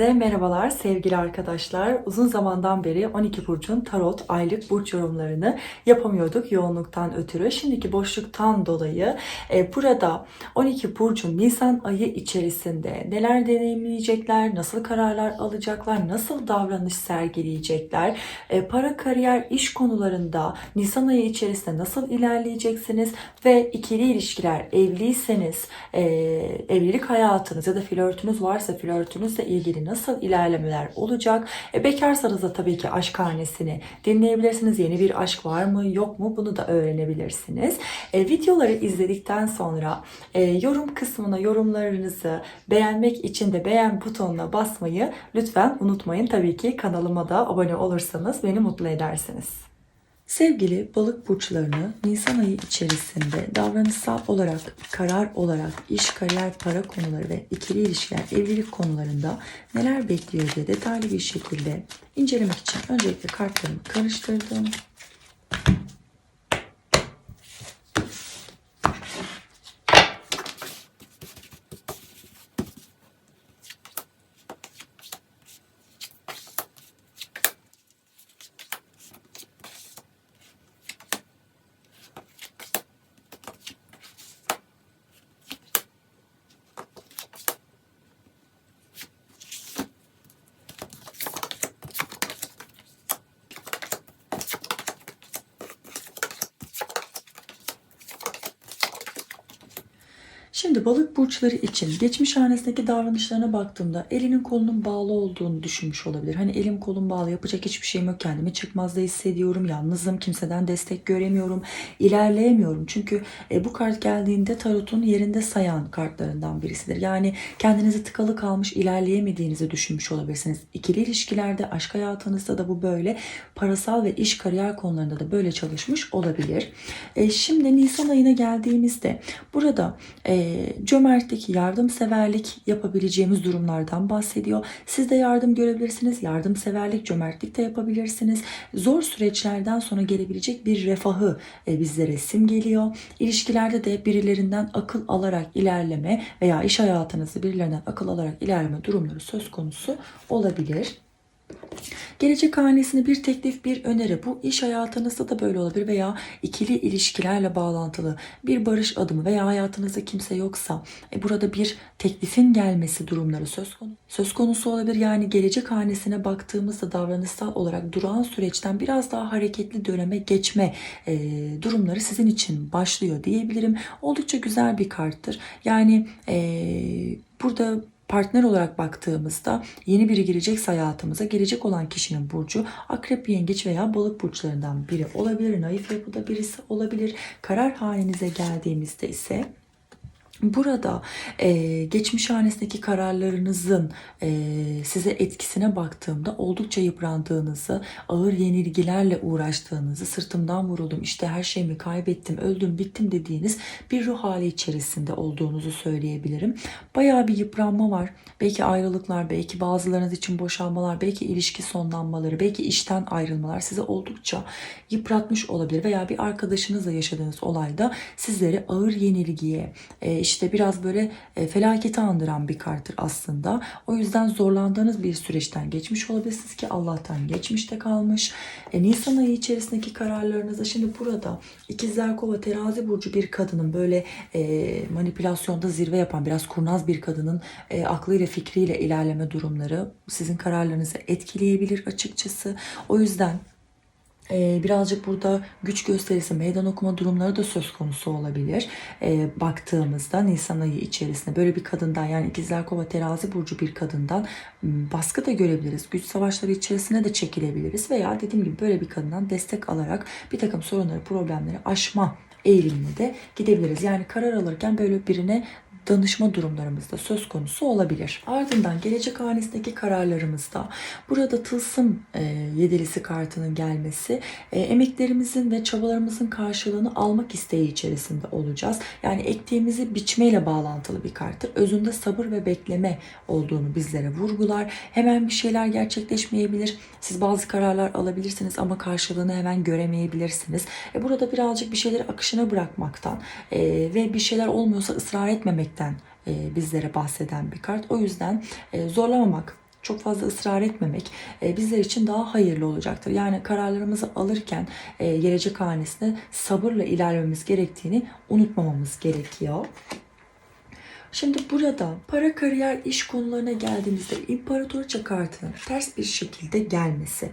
Herkese merhabalar sevgili arkadaşlar. Uzun zamandan beri 12 burcun tarot aylık burç yorumlarını yapamıyorduk yoğunluktan ötürü. Şimdiki boşluktan dolayı e, burada 12 burcun Nisan ayı içerisinde neler deneyimleyecekler, nasıl kararlar alacaklar, nasıl davranış sergileyecekler, e, para, kariyer, iş konularında Nisan ayı içerisinde nasıl ilerleyeceksiniz ve ikili ilişkiler, evliyseniz, e, evlilik hayatınız ya da flörtünüz varsa flörtünüzle ilgili nasıl ilerlemeler olacak? E, bekarsanız da tabii ki aşk hanesini dinleyebilirsiniz. Yeni bir aşk var mı yok mu bunu da öğrenebilirsiniz. E, videoları izledikten sonra e, yorum kısmına yorumlarınızı beğenmek için de beğen butonuna basmayı lütfen unutmayın. Tabii ki kanalıma da abone olursanız beni mutlu edersiniz. Sevgili balık burçlarını Nisan ayı içerisinde davranışsal olarak, karar olarak, iş, kariyer, para konuları ve ikili ilişkiler, evlilik konularında neler bekliyor diye detaylı bir şekilde incelemek için öncelikle kartlarımı karıştırdım. Şimdi balık burçları için geçmiş hanesindeki davranışlarına baktığımda elinin kolunun bağlı olduğunu düşünmüş olabilir. Hani elim kolum bağlı yapacak hiçbir şeyim yok kendimi çıkmazda hissediyorum yalnızım kimseden destek göremiyorum ilerleyemiyorum. Çünkü e, bu kart geldiğinde tarotun yerinde sayan kartlarından birisidir. Yani kendinizi tıkalı kalmış ilerleyemediğinizi düşünmüş olabilirsiniz. İkili ilişkilerde aşk hayatınızda da bu böyle parasal ve iş kariyer konularında da böyle çalışmış olabilir. E, şimdi Nisan ayına geldiğimizde burada e, cömertlik, yardımseverlik yapabileceğimiz durumlardan bahsediyor. Siz de yardım görebilirsiniz. Yardımseverlik, cömertlik de yapabilirsiniz. Zor süreçlerden sonra gelebilecek bir refahı e, bizlere simgeliyor. İlişkilerde de birilerinden akıl alarak ilerleme veya iş hayatınızda birilerinden akıl alarak ilerleme durumları söz konusu olabilir. Gelecek hanesine bir teklif, bir öneri. Bu iş hayatınızda da böyle olabilir veya ikili ilişkilerle bağlantılı bir barış adımı veya hayatınızda kimse yoksa e, burada bir teklifin gelmesi durumları söz konusu. Söz konusu olabilir. Yani gelecek hanesine baktığımızda davranışsal olarak durağan süreçten biraz daha hareketli döneme geçme e, durumları sizin için başlıyor diyebilirim. Oldukça güzel bir karttır. Yani e, burada partner olarak baktığımızda yeni biri girecekse hayatımıza gelecek olan kişinin burcu akrep, yengeç veya balık burçlarından biri olabilir. Naif yapıda birisi olabilir. Karar halinize geldiğimizde ise Burada e, geçmiş hanesindeki kararlarınızın e, size etkisine baktığımda oldukça yıprandığınızı, ağır yenilgilerle uğraştığınızı, sırtımdan vuruldum, işte her şeyimi kaybettim, öldüm, bittim dediğiniz bir ruh hali içerisinde olduğunuzu söyleyebilirim. Bayağı bir yıpranma var. Belki ayrılıklar, belki bazılarınız için boşanmalar, belki ilişki sonlanmaları, belki işten ayrılmalar sizi oldukça yıpratmış olabilir. Veya bir arkadaşınızla yaşadığınız olayda sizleri ağır yenilgiye, e, işte biraz böyle e, felaketi andıran bir karttır aslında. O yüzden zorlandığınız bir süreçten geçmiş olabilirsiniz ki Allah'tan geçmişte kalmış. E, Nisan ayı içerisindeki kararlarınızda şimdi burada ikizler kova terazi burcu bir kadının böyle e, manipülasyonda zirve yapan biraz kurnaz bir kadının e, aklıyla fikriyle ilerleme durumları sizin kararlarınızı etkileyebilir açıkçası. O yüzden ee, birazcık burada güç gösterisi, meydan okuma durumları da söz konusu olabilir. Ee, baktığımızda Nisan ayı içerisinde böyle bir kadından yani ikizler kova terazi burcu bir kadından baskı da görebiliriz. Güç savaşları içerisine de çekilebiliriz veya dediğim gibi böyle bir kadından destek alarak bir takım sorunları, problemleri aşma eğilimine de gidebiliriz. Yani karar alırken böyle birine danışma durumlarımızda söz konusu olabilir. Ardından gelecek hanesindeki kararlarımızda burada tılsım e, yedilisi kartının gelmesi e, emeklerimizin ve çabalarımızın karşılığını almak isteği içerisinde olacağız. Yani ektiğimizi biçmeyle bağlantılı bir karttır. Özünde sabır ve bekleme olduğunu bizlere vurgular. Hemen bir şeyler gerçekleşmeyebilir. Siz bazı kararlar alabilirsiniz ama karşılığını hemen göremeyebilirsiniz. E, burada birazcık bir şeyleri akışına bırakmaktan e, ve bir şeyler olmuyorsa ısrar etmemekten e, bizlere bahseden bir kart. O yüzden e, zorlamamak, çok fazla ısrar etmemek e, bizler için daha hayırlı olacaktır. Yani kararlarımızı alırken gelecek hanesine sabırla ilerlememiz gerektiğini unutmamamız gerekiyor. Şimdi burada para, kariyer, iş konularına geldiğimizde imparatoriçe kartının ters bir şekilde gelmesi.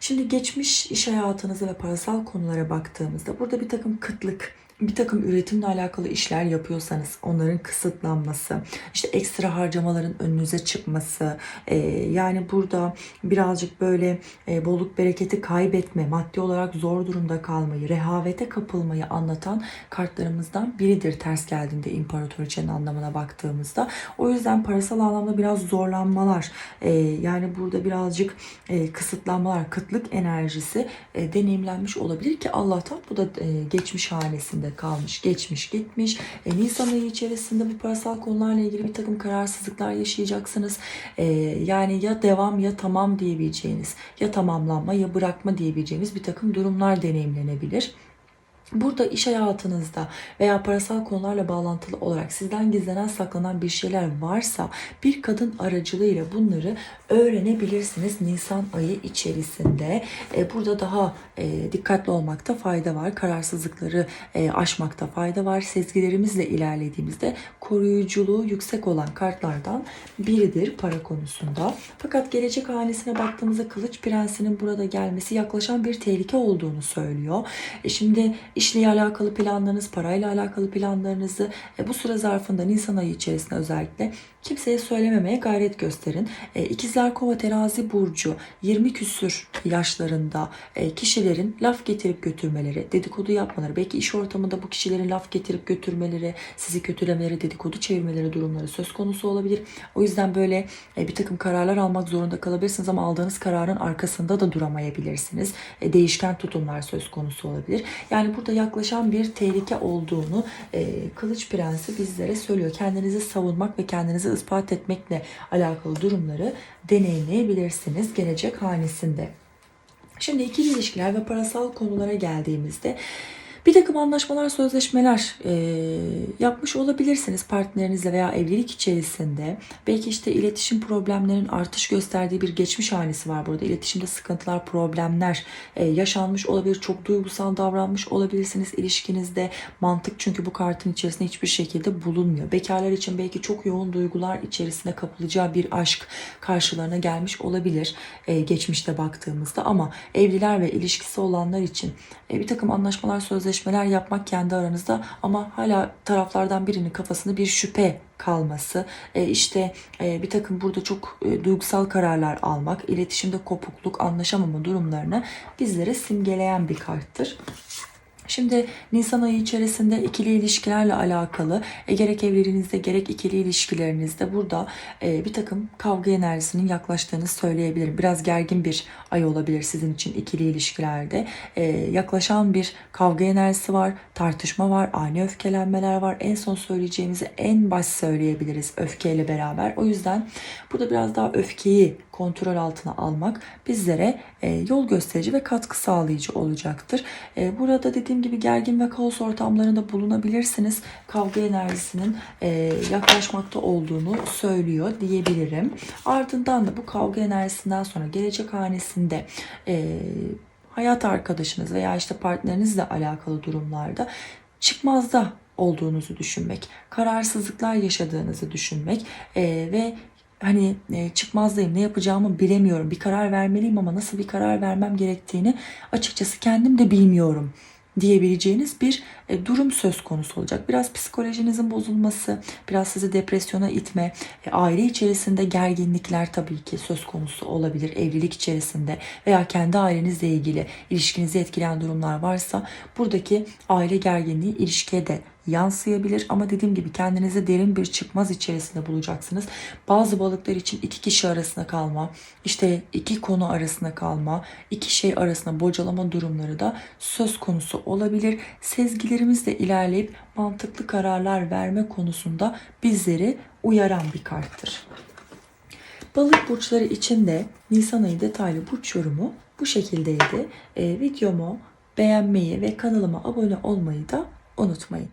Şimdi geçmiş iş hayatınıza ve parasal konulara baktığımızda burada bir takım kıtlık, bir takım üretimle alakalı işler yapıyorsanız onların kısıtlanması, işte ekstra harcamaların önünüze çıkması, e, yani burada birazcık böyle e, bolluk bereketi kaybetme, maddi olarak zor durumda kalmayı, rehavete kapılmayı anlatan kartlarımızdan biridir ters geldiğinde imparatoriçenin anlamına baktığımızda. O yüzden parasal anlamda biraz zorlanmalar, e, yani burada birazcık e, kısıtlanmalar, kıtlık enerjisi e, deneyimlenmiş olabilir ki Allah'tan bu da e, geçmiş hanesinde kalmış, geçmiş, gitmiş. E, Nisan ayı içerisinde bu parasal konularla ilgili bir takım kararsızlıklar yaşayacaksınız. E, yani ya devam ya tamam diyebileceğiniz, ya tamamlanma ya bırakma diyebileceğimiz bir takım durumlar deneyimlenebilir. Burada iş hayatınızda veya parasal konularla bağlantılı olarak sizden gizlenen saklanan bir şeyler varsa bir kadın aracılığıyla bunları öğrenebilirsiniz Nisan ayı içerisinde. E, burada daha e, dikkatli olmakta fayda var. Kararsızlıkları e, aşmakta fayda var. Sezgilerimizle ilerlediğimizde koruyuculuğu yüksek olan kartlardan biridir para konusunda. Fakat gelecek hanesine baktığımızda Kılıç Prensi'nin burada gelmesi yaklaşan bir tehlike olduğunu söylüyor. Şimdi işle alakalı planlarınız, parayla alakalı planlarınızı e, bu süre zarfında Nisan ayı içerisinde özellikle kimseye söylememeye gayret gösterin. E, İkizler Kova Terazi Burcu 20 küsür yaşlarında e, kişilerin laf getirip götürmeleri, dedikodu yapmaları, belki iş ortamında bu kişilerin laf getirip götürmeleri, sizi kötülemeleri, dedikodu çevirmeleri durumları söz konusu olabilir. O yüzden böyle e, bir takım kararlar almak zorunda kalabilirsiniz ama aldığınız kararın arkasında da duramayabilirsiniz. E, değişken tutumlar söz konusu olabilir. Yani burada yaklaşan bir tehlike olduğunu e, Kılıç Prensi bizlere söylüyor. Kendinizi savunmak ve kendinizi ispat etmekle alakalı durumları deneyimleyebilirsiniz gelecek hanesinde. Şimdi ikili ilişkiler ve parasal konulara geldiğimizde bir takım anlaşmalar, sözleşmeler e, yapmış olabilirsiniz partnerinizle veya evlilik içerisinde. Belki işte iletişim problemlerinin artış gösterdiği bir geçmiş hanesi var burada. İletişimde sıkıntılar, problemler e, yaşanmış olabilir. Çok duygusal davranmış olabilirsiniz ilişkinizde. Mantık çünkü bu kartın içerisinde hiçbir şekilde bulunmuyor. Bekarlar için belki çok yoğun duygular içerisinde kapılacağı bir aşk karşılarına gelmiş olabilir e, geçmişte baktığımızda. Ama evliler ve ilişkisi olanlar için e, bir takım anlaşmalar, sözleşmeler yapmak kendi aranızda ama hala taraflardan birinin kafasında bir şüphe kalması, e, işte e, bir takım burada çok e, duygusal kararlar almak, iletişimde kopukluk, anlaşamama durumlarını bizlere simgeleyen bir karttır. Şimdi Nisan ayı içerisinde ikili ilişkilerle alakalı e, gerek evliliğinizde gerek ikili ilişkilerinizde burada e, bir takım kavga enerjisinin yaklaştığını söyleyebilirim. Biraz gergin bir ay olabilir sizin için ikili ilişkilerde. E, yaklaşan bir kavga enerjisi var, tartışma var, ani öfkelenmeler var. En son söyleyeceğimizi en baş söyleyebiliriz öfkeyle beraber. O yüzden burada biraz daha öfkeyi kontrol altına almak bizlere e, yol gösterici ve katkı sağlayıcı olacaktır. E, burada dediğim gibi gergin ve kaos ortamlarında bulunabilirsiniz. Kavga enerjisinin e, yaklaşmakta olduğunu söylüyor diyebilirim. Ardından da bu kavga enerjisinden sonra gelecek hanesinde hayat arkadaşınız veya işte partnerinizle alakalı durumlarda çıkmazda olduğunuzu düşünmek, kararsızlıklar yaşadığınızı düşünmek e, ve hani e, çıkmazdayım ne yapacağımı bilemiyorum bir karar vermeliyim ama nasıl bir karar vermem gerektiğini açıkçası kendim de bilmiyorum diyebileceğiniz bir e, durum söz konusu olacak. Biraz psikolojinizin bozulması, biraz sizi depresyona itme, e, aile içerisinde gerginlikler tabii ki söz konusu olabilir. Evlilik içerisinde veya kendi ailenizle ilgili ilişkinizi etkileyen durumlar varsa buradaki aile gerginliği ilişkiye de yansıyabilir ama dediğim gibi kendinizi derin bir çıkmaz içerisinde bulacaksınız. Bazı balıklar için iki kişi arasında kalma, işte iki konu arasında kalma, iki şey arasında bocalama durumları da söz konusu olabilir. Sezgilerimizle ilerleyip mantıklı kararlar verme konusunda bizleri uyaran bir karttır. Balık burçları için de Nisan ayı detaylı burç yorumu bu şekildeydi. Ee, videomu beğenmeyi ve kanalıma abone olmayı da unutmayın.